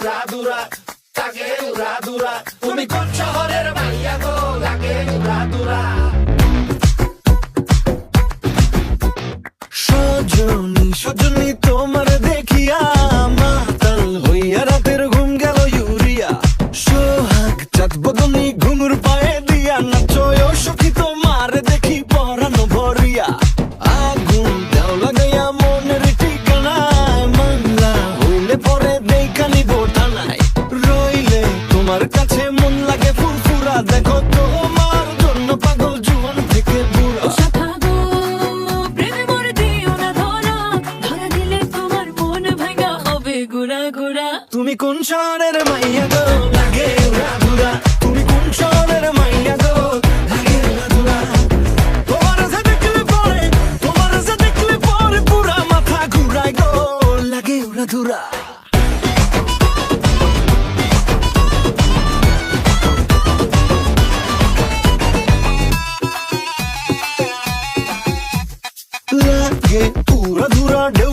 উড়া দুরা তাকে উড়া দুরা। তুমি কোন শহরের গুড়া গুড়া তুমি কোন শহরের মাইয়া গো? লাগে উড়া ধুরা তুমি কোন শহরের মাইয়া গো? যে দেখলে পরে, তোমার পরে পুরা মাথা ঘুরায় গো। লাগে ধুরা লাগে উড়া ধুরা ঢেউ